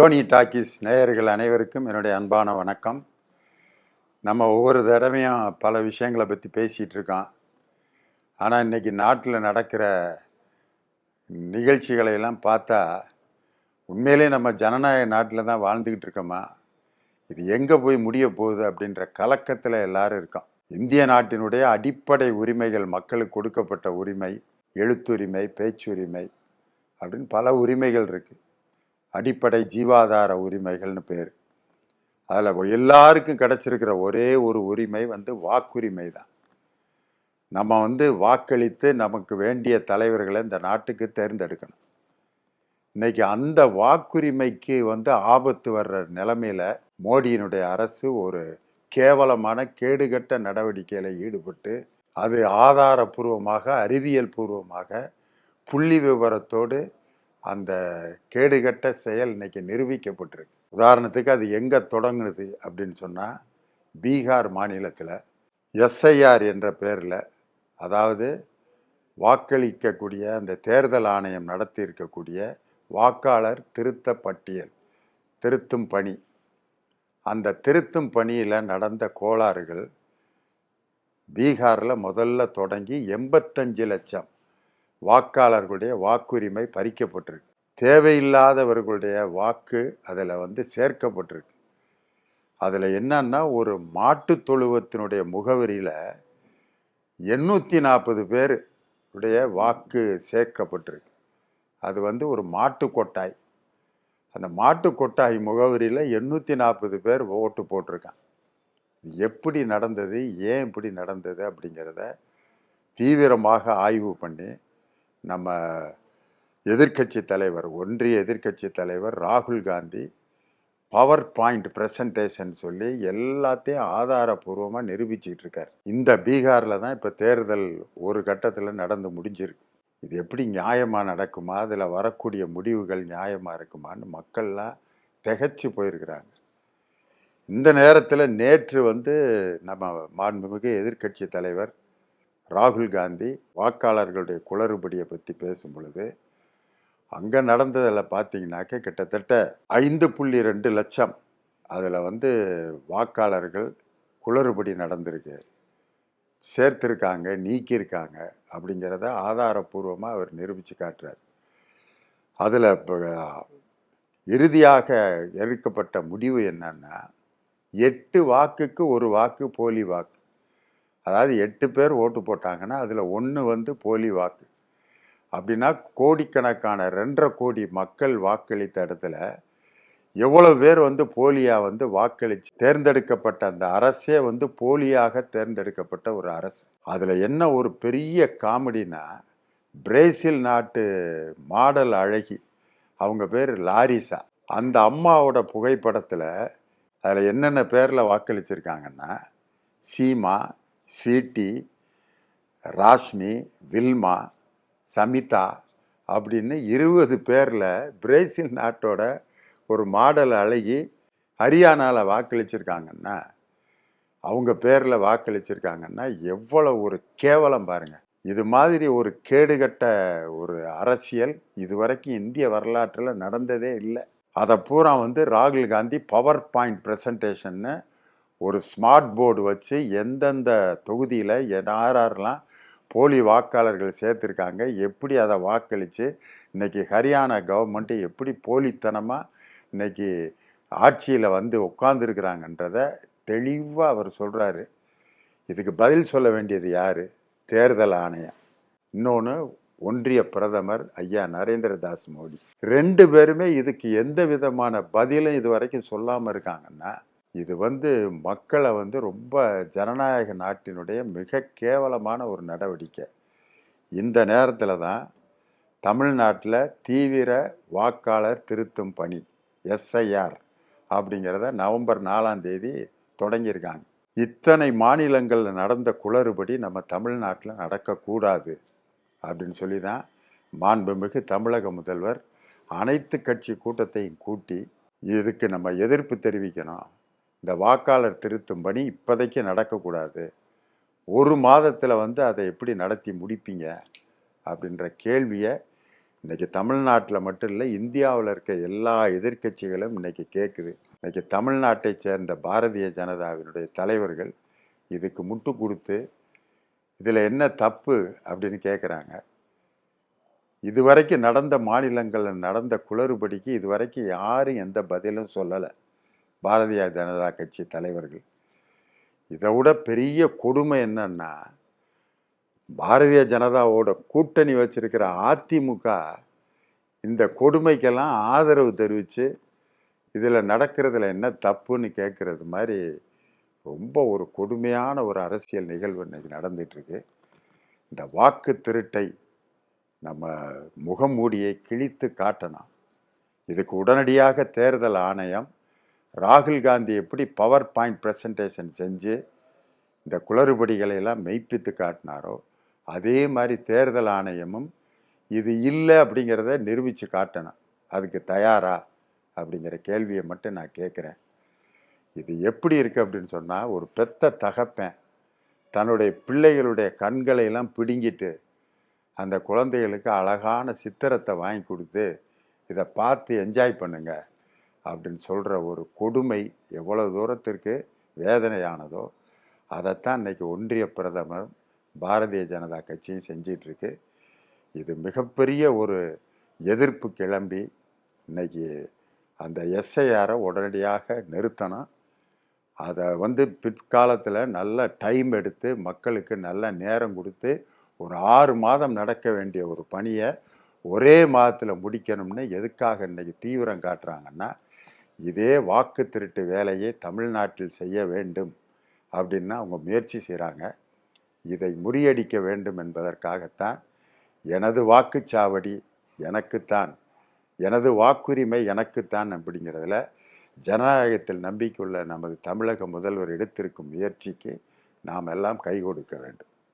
யோனி டாக்கிஸ் நேயர்கள் அனைவருக்கும் என்னுடைய அன்பான வணக்கம். நம்ம ஒவ்வொரு தடவையும் பல விஷயங்களை பற்றி பேசிகிட்டு இருக்கோம். ஆனால் இன்னைக்கு நாட்டில் நடக்கிற நிகழ்ச்சிகளையெல்லாம் பார்த்தா உண்மையிலே நம்ம ஜனநாயக நாட்டில் தான் வாழ்ந்துக்கிட்டு இருக்கோமா? இது எங்கே போய் முடிய போகுது அப்படின்ற கலக்கத்தில் எல்லாரும் இருக்கோம். இந்திய நாட்டினுடைய அடிப்படை உரிமைகள் மக்களுக்கு கொடுக்கப்பட்ட உரிமை எழுத்துரிமை பேச்சுரிமை அப்படின்னு பல உரிமைகள் இருக்குது அடிப்படை ஜீவாதார உரிமைகள்னு பேர். அதில் எல்லாருக்கும் கிடச்சிருக்கிற ஒரே ஒரு உரிமை வந்து வாக்குரிமை தான். நம்ம வந்து வாக்களித்து நமக்கு வேண்டிய தலைவர்களை இந்த நாட்டுக்கு தேர்ந்தெடுக்கணும். இன்னைக்கு அந்த வாக்குரிமைக்கு வந்து ஆபத்து வர்ற நிலமையில் மோடியினுடைய அரசு ஒரு கேவலமான கேடுகட்ட நடவடிக்கையில் ஈடுபட்டு அது ஆதாரபூர்வமாக அறிவியல் பூர்வமாக புள்ளி விவரத்தோடு அந்த கேடுகட்ட செயல் இன்னைக்கு நிரூபிக்கப்பட்டிருக்கு. உதாரணத்துக்கு அது எங்கே தொடங்குனது அப்படின்னு சொன்னால் பீகார் மாநிலத்தில் எஸ்ஐஆர் என்ற பேரில் அதாவது வாக்களிக்கக்கூடிய அந்த தேர்தல் ஆணையம் நடத்தி இருக்கக்கூடிய வாக்காளர் திருத்த பட்டியல் திருத்தும் பணி. அந்த திருத்தும் பணியில் நடந்த கோளாறுகள் பீகாரில் முதல்ல தொடங்கி எண்பத்தஞ்சு லட்சம் வாக்காளர்களுடைய வாக்குரிமை பறிக்கப்பட்டிருக்கு. தேவையில்லாதவர்களுடைய வாக்கு அதில் வந்து சேர்க்கப்பட்டிருக்கு. அதில் என்னன்னா ஒரு மாட்டுத் தொழுவத்தினுடைய முகவரியில் எண்ணூற்றி நாற்பது பேர் உடைய வாக்கு சேர்க்கப்பட்டிருக்கு. அது வந்து ஒரு மாட்டு கொட்டாய். அந்த மாட்டு கொட்டாய் முகவரியில் எண்ணூற்றி நாற்பது பேர் ஓட்டு போட்டிருக்கான் எப்படி நடந்தது? ஏன் இப்படி நடந்தது? அப்படிங்கிறத தீவிரமாக ஆய்வு பண்ணி நம்ம எதிர்க்கட்சி தலைவர் ஒன்றிய எதிர்க்கட்சி தலைவர் ராகுல் காந்தி பவர் பாயிண்ட் ப்ரெசன்டேஷன் சொல்லி எல்லாத்தையும் ஆதாரபூர்வமாக நிரூபிச்சுக்கிட்டு இருக்கார். இந்த பீகாரில் தான் இப்போ தேர்தல் ஒரு கட்டத்தில் நடந்து முடிஞ்சிருக்கு. இது எப்படி நியாயமாக நடக்குமா? அதில் வரக்கூடிய முடிவுகள் நியாயமாக இருக்குமான்னு மக்கள்லாம் திகச்சு போயிருக்கிறாங்க. இந்த நேரத்தில் நேற்று வந்து நம்ம மாண்புமிகு எதிர்க்கட்சி தலைவர் ராகுல் காந்தி வாக்காளர்களுடைய குளறுபடியை பற்றி பேசும் பொழுது அங்கே நடந்ததில் பார்த்தீங்கன்னாக்க கிட்டத்தட்ட ஐந்து புள்ளி ரெண்டு லட்சம் அதில் வந்து வாக்காளர்கள் குளறுபடி நடந்திருக்கு. சேர்த்துருக்காங்க நீக்கியிருக்காங்க அப்படிங்கிறத ஆதாரபூர்வமாக அவர் நிரூபித்து காட்டுறார். அதில் இப்போ இறுதியாக எடுக்கப்பட்ட முடிவு என்னன்னா எட்டு வாக்குக்கு ஒரு வாக்கு போலி வாக்கு. அதாவது எட்டு பேர் ஓட்டு போட்டாங்கன்னா அதில் ஒன்று வந்து போலி வாக்கு. அப்படின்னா கோடிக்கணக்கான ரெண்டரை கோடி மக்கள் வாக்களித்த இடத்துல எவ்வளோ பேர் வந்து போலியாக வந்து வாக்களித்து தேர்ந்தெடுக்கப்பட்ட அந்த அரசே வந்து போலியாக தேர்ந்தெடுக்கப்பட்ட ஒரு அரசு. அதில் என்ன ஒரு பெரிய காமெடினா பிரேசில் நாட்டு மாடல் அழகி அவங்க பேர் லாரிசா. அந்த அம்மாவோட புகைப்படத்தில் அதில் என்னென்ன பேரில் வாக்களிச்சிருக்காங்கன்னா சீமா ஸ்வீட்டி ராஷ்மி வில்மா சமிதா அப்படின்னு இருபது பேரில் பிரேசில் நாட்டோட ஒரு மாடல் அழகி ஹரியானாவில் வாக்களிச்சிருக்காங்கன்னா அவங்க பேரில் வாக்களிச்சிருக்காங்கன்னா எவ்வளோ ஒரு கேவலம் பாருங்கள் இது மாதிரி ஒரு கேடுகட்ட ஒரு அரசியல் இதுவரைக்கும் இந்திய வரலாற்றில் நடந்ததே இல்லை. அதை பூரா வந்து ராகுல் காந்தி பவர் பாயிண்ட் ப்ரெசன்டேஷன்னு ஒரு ஸ்மார்ட் போர்டு வச்சு எந்தெந்த தொகுதியில் யாரெல்லாம் போலி வாக்காளர்கள் சேர்த்துருக்காங்க எப்படி அதை வாக்களித்து இன்னைக்கு ஹரியானா கவர்மெண்ட்டு எப்படி போலித்தனமாக இன்னைக்கு ஆட்சியில் வந்து உட்காந்துருக்குறாங்கன்றத தெளிவாக அவர் சொல்கிறாரு இதுக்கு பதில் சொல்ல வேண்டியது யார்? தேர்தல் ஆணையம். இன்னொன்று ஒன்றிய பிரதமர் ஐயா நரேந்திர தாஸ் மோடி. ரெண்டு பேருமே இதுக்கு எந்த விதமான பதிலும் இது வரைக்கும் சொல்லாமல் இருக்காங்கன்னா இது வந்து மக்களை வந்து ரொம்ப ஜனநாயக நாட்டினுடைய மிக கேவலமான ஒரு நடவடிக்கை. இந்த நேரத்தில் தான் தமிழ்நாட்டில் தீவிர வாக்காளர் திருத்தும் பணி எஸ்ஐஆர் அப்படிங்கிறத நவம்பர் நாலாம் தேதி தொடங்கியிருக்காங்க. இத்தனை மாநிலங்களில் நடந்த குளறுபடி நம்ம தமிழ்நாட்டில் நடக்கக்கூடாது அப்படின்னு சொல்லி தான் மாண்புமிகு தமிழக முதல்வர் அனைத்து கட்சி கூட்டத்தையும் கூட்டி இதுக்கு நம்ம எதிர்ப்பு தெரிவிக்கணும். இந்த வாக்காளர் திருத்தும் பணி இப்போதைக்கு நடக்கக்கூடாது. ஒரு மாதத்தில் வந்து அதை எப்படி நடத்தி முடிப்பீங்க? அப்படின்ற கேள்வியை இன்றைக்கி தமிழ்நாட்டில் மட்டும் இல்லை இந்தியாவில் இருக்க எல்லா எதிர்க்கட்சிகளும் இன்றைக்கி கேட்குது இன்றைக்கி தமிழ்நாட்டை சேர்ந்த பாரதிய ஜனதாவினுடைய தலைவர்கள் இதுக்கு முட்டு கொடுத்து இதில் என்ன தப்பு? அப்படின்னு கேட்குறாங்க இதுவரைக்கும் நடந்த மாநிலங்களில் நடந்த குளறுபடிக்கு இதுவரைக்கும் யாரும் எந்த பதிலும் சொல்லலை. பாரதிய ஜனதா கட்சி தலைவர்கள். இதை விட பெரிய கொடுமை என்னன்னா பாரதிய ஜனதாவோட கூட்டணி வச்சிருக்கிற அதிமுக இந்த கொடுமைக்கெல்லாம் ஆதரவு தெரிவித்து இதில் நடக்கிறதுல என்ன தப்புன்னு கேட்குறது மாதிரி ரொம்ப ஒரு கொடுமையான ஒரு அரசியல் நிகழ்வு இன்னைக்கு நடந்துகிட்ருக்கு இந்த வாக்கு திருட்டை நம்ம முகமூடியை கிழித்து காட்டணும். இதுக்கு உடனடியாக தேர்தல் ஆணையம் ராகுல் காந்தி எப்படி பவர் பாயிண்ட் ப்ரெசன்டேஷன் செஞ்சு இந்த குளறுபடிகளையெல்லாம் மெய்ப்பித்து காட்டினாரோ அதே மாதிரி தேர்தல் ஆணையமும் இது இல்லை அப்படிங்கிறத நிரூபித்து காட்டணும். அதுக்கு தயாரா? அப்படிங்கிற கேள்வியை மட்டும் நான் கேட்குறேன். இது எப்படி இருக்குது அப்படின்னு சொன்னால் ஒரு பெத்த தகப்பேன் தன்னுடைய பிள்ளைகளுடைய கண்களை எல்லாம் பிடுங்கிட்டு அந்த குழந்தைகளுக்கு அழகான சித்திரத்தை வாங்கி கொடுத்து இதை பார்த்து என்ஜாய் பண்ணுங்கள் அப்படின்னு சொல்கிற ஒரு கொடுமை எவ்வளோ தூரத்திற்கு வேதனையானதோ அதைத்தான் இன்னைக்கு ஒன்றிய பிரதமர் பாரதிய ஜனதா கட்சியும் செஞ்சிகிட்ருக்கு இது மிகப்பெரிய ஒரு எதிர்ப்பு கிளம்பி இன்னைக்கு அந்த எஸ்ஐஆரை உடனடியாக நிறுத்தணும். அதை வந்து பிற்காலத்தில் நல்ல டைம் எடுத்து மக்களுக்கு நல்ல நேரம் கொடுத்து ஒரு ஆறு மாதம் நடக்க வேண்டிய ஒரு பணியை ஒரே மாதத்தில் முடிக்கணும்னு எதுக்காக இன்றைக்கி தீவிரம் காட்டுறாங்கன்னா இதே வாக்கு திருட்டு வேலையை தமிழ்நாட்டில் செய்ய வேண்டும் அப்படின்னு அவங்க முயற்சி செய்கிறாங்க இதை முறியடிக்க வேண்டும் என்பதற்காகத்தான் எனது வாக்குச்சாவடி எனக்குத்தான் எனது வாக்குரிமை எனக்குத்தான் அப்படிங்கிறதுல ஜனநாயகத்தில் நம்பிக்கையுள்ள நமது தமிழக முதல்வர் எடுத்திருக்கும் முயற்சிக்கு நாம் எல்லாம் கை கொடுக்க வேண்டும்.